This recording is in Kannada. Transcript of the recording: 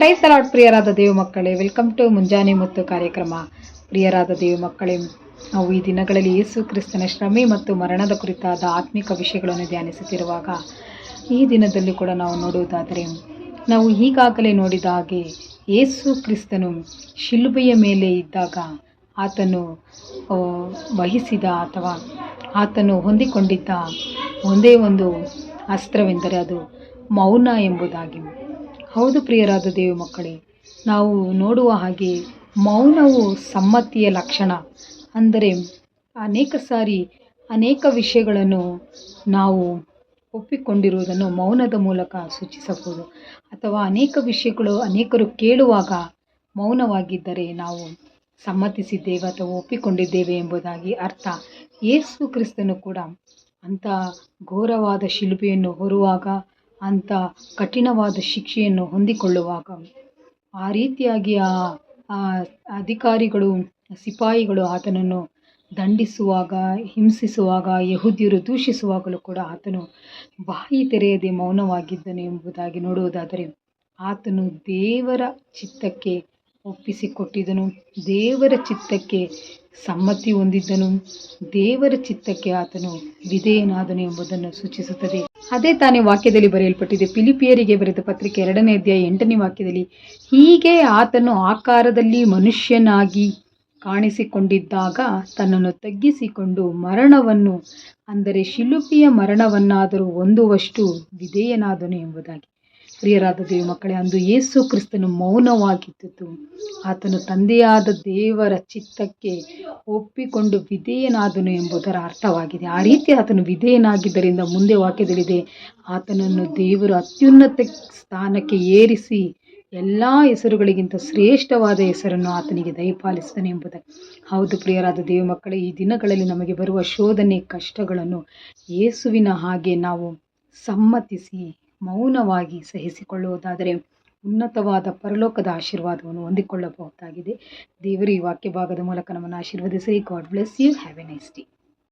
ಪ್ರೈಸ್ ಲಾರ್ಡ್ ಪ್ರಿಯರಾದ ದೇವ ಮಕ್ಕಳೇ. ವೆಲ್ಕಮ್ ಟು ಮುಂಜಾನೆ ಮತ್ತು ಕಾರ್ಯಕ್ರಮ. ಪ್ರಿಯರಾದ ದೇವ ಮಕ್ಕಳೇ, ನಾವು ಈ ದಿನಗಳಲ್ಲಿ ಯೇಸು ಕ್ರಿಸ್ತನ ಶ್ರಮೆ ಮತ್ತು ಮರಣದ ಕುರಿತಾದ ಆತ್ಮಿಕ ವಿಷಯಗಳನ್ನು ಧ್ಯಾನಿಸುತ್ತಿರುವಾಗ, ಈ ದಿನದಲ್ಲಿ ಕೂಡ ನಾವು ನೋಡುವುದಾದರೆ, ನಾವು ಈಗಾಗಲೇ ನೋಡಿದ ಹಾಗೆ ಯೇಸು ಕ್ರಿಸ್ತನು ಶಿಲುಬೆಯ ಮೇಲೆ ಇದ್ದಾಗ ಆತನು ವಹಿಸಿದ ಅಥವಾ ಆತನು ಹೊಂದಿಕೊಂಡಿದ್ದ ಒಂದೇ ಒಂದು ಅಸ್ತ್ರವೆಂದರೆ ಅದು ಮೌನ ಎಂಬುದಾಗಿ. ಹೌದು ಪ್ರಿಯರಾದ ದೇವ ಮಕ್ಕಳೇ, ನಾವು ನೋಡುವ ಹಾಗೆ ಮೌನವು ಸಮ್ಮತಿಯ ಲಕ್ಷಣ. ಅಂದರೆ ಅನೇಕ ಸಾರಿ ಅನೇಕ ವಿಷಯಗಳನ್ನು ನಾವು ಒಪ್ಪಿಕೊಂಡಿರುವುದನ್ನು ಮೌನದ ಮೂಲಕ ಸೂಚಿಸಬಹುದು. ಅಥವಾ ಅನೇಕ ವಿಷಯಗಳು ಅನೇಕರು ಕೇಳುವಾಗ ಮೌನವಾಗಿದ್ದರೆ ನಾವು ಸಮ್ಮತಿಸಿದ್ದೇವೆ ಅಥವಾ ಒಪ್ಪಿಕೊಂಡಿದ್ದೇವೆ ಎಂಬುದಾಗಿ ಅರ್ಥ. ಯೇಸು ಕ್ರಿಸ್ತನು ಕೂಡ ಅಂಥ ಘೋರವಾದ ಶಿಲುಬೆಯನ್ನು ಹೊರುವಾಗ ಅಂಥ ಕಠಿಣವಾದ ಶಿಕ್ಷೆಯನ್ನು ಹೊಂದಿಕೊಳ್ಳುವಾಗ ಆ ರೀತಿಯಾಗಿ ಆ ಆ ಅಧಿಕಾರಿಗಳು, ಸಿಪಾಯಿಗಳು ಆತನನ್ನು ದಂಡಿಸುವಾಗ, ಹಿಂಸಿಸುವಾಗ, ಯಹೂದ್ಯರು ದೂಷಿಸುವಾಗಲೂ ಕೂಡ ಆತನು ಬಾಯಿ ತೆರೆಯದೆ ಮೌನವಾಗಿದ್ದನು ಎಂಬುದಾಗಿ ನೋಡುವುದಾದರೆ ಆತನು ದೇವರ ಚಿತ್ತಕ್ಕೆ ಒಪ್ಪಿಸಿಕೊಟ್ಟಿದ್ದನು ದೇವರ ಚಿತ್ತಕ್ಕೆ ಸಮ್ಮತಿ ಹೊಂದಿದ್ದನು. ದೇವರ ಚಿತ್ತಕ್ಕೆ ಆತನು ವಿಧೇಯನಾದನು ಎಂಬುದನ್ನು ಸೂಚಿಸುತ್ತದೆ. ಅದೇ ತಾನೇ ವಾಕ್ಯದಲ್ಲಿ ಬರೆಯಲ್ಪಟ್ಟಿದೆ. ಫಿಲಿಪಿಯರಿಗೆ ಬರೆದ ಪತ್ರಿಕೆ ಎರಡನೇ ಅಧ್ಯಾಯ ಎಂಟನೇ ವಾಕ್ಯದಲ್ಲಿ, ಹೀಗೆ ಆತನು ಆಕಾರದಲ್ಲಿ ಮನುಷ್ಯನಾಗಿ ಕಾಣಿಸಿಕೊಂಡಿದ್ದಾಗ ತನ್ನನ್ನು ತಗ್ಗಿಸಿಕೊಂಡು ಮರಣವನ್ನು, ಅಂದರೆ ಶಿಲುಪಿಯ ಮರಣವನ್ನಾದರೂ ಹೊಂದುವಷ್ಟು ವಿಧೇಯನಾದನು ಎಂಬುದಾಗಿ. ಪ್ರಿಯರಾದ ದೇವ ಮಕ್ಕಳೇ, ಅಂದು ಯೇಸು ಕ್ರಿಸ್ತನು ಮೌನವಾಗಿದ್ದುದು. ಆತನು ತಂದೆಯಾದ ದೇವರ ಚಿತ್ತಕ್ಕೆ ಒಪ್ಪಿಕೊಂಡು ವಿಧೇಯನಾದನು ಎಂಬುದರ ಅರ್ಥವಾಗಿದೆ. ಆ ರೀತಿ ಆತನು ವಿಧೇಯನಾಗಿದ್ದರಿಂದ ಮುಂದೆ ವಾಕ್ಯದಲ್ಲಿದೆ, ಆತನನ್ನು ದೇವರು ಅತ್ಯುನ್ನತ ಸ್ಥಾನಕ್ಕೆ ಏರಿಸಿ ಎಲ್ಲ ಹೆಸರುಗಳಿಗಿಂತ ಶ್ರೇಷ್ಠವಾದ ಹೆಸರನ್ನು ಆತನಿಗೆ ದಯಪಾಲಿಸ್ತಾನೆ ಎಂಬುದು. ಹೌದು ಪ್ರಿಯರಾದ ದೇವ ಮಕ್ಕಳೇ, ಈ ದಿನಗಳಲ್ಲಿ ನಮಗೆ ಬರುವ ಶೋಧನೆ, ಕಷ್ಟಗಳನ್ನು ಯೇಸುವಿನ ಹಾಗೆ ನಾವು ಸಮ್ಮತಿಸಿ ಮೌನವಾಗಿ ಸಹಿಸಿಕೊಳ್ಳುವುದಾದರೆ ಉನ್ನತವಾದ ಪರಲೋಕದ ಆಶೀರ್ವಾದವನ್ನು ಹೊಂದಿಕೊಳ್ಳಬಹುದಾಗಿದೆ. ದೇವರು ಈ ವಾಕ್ಯ ಭಾಗದ ಮೂಲಕ ನಮ್ಮನ್ನು ಆಶೀರ್ವದಿಸಿ. God bless you have a nice day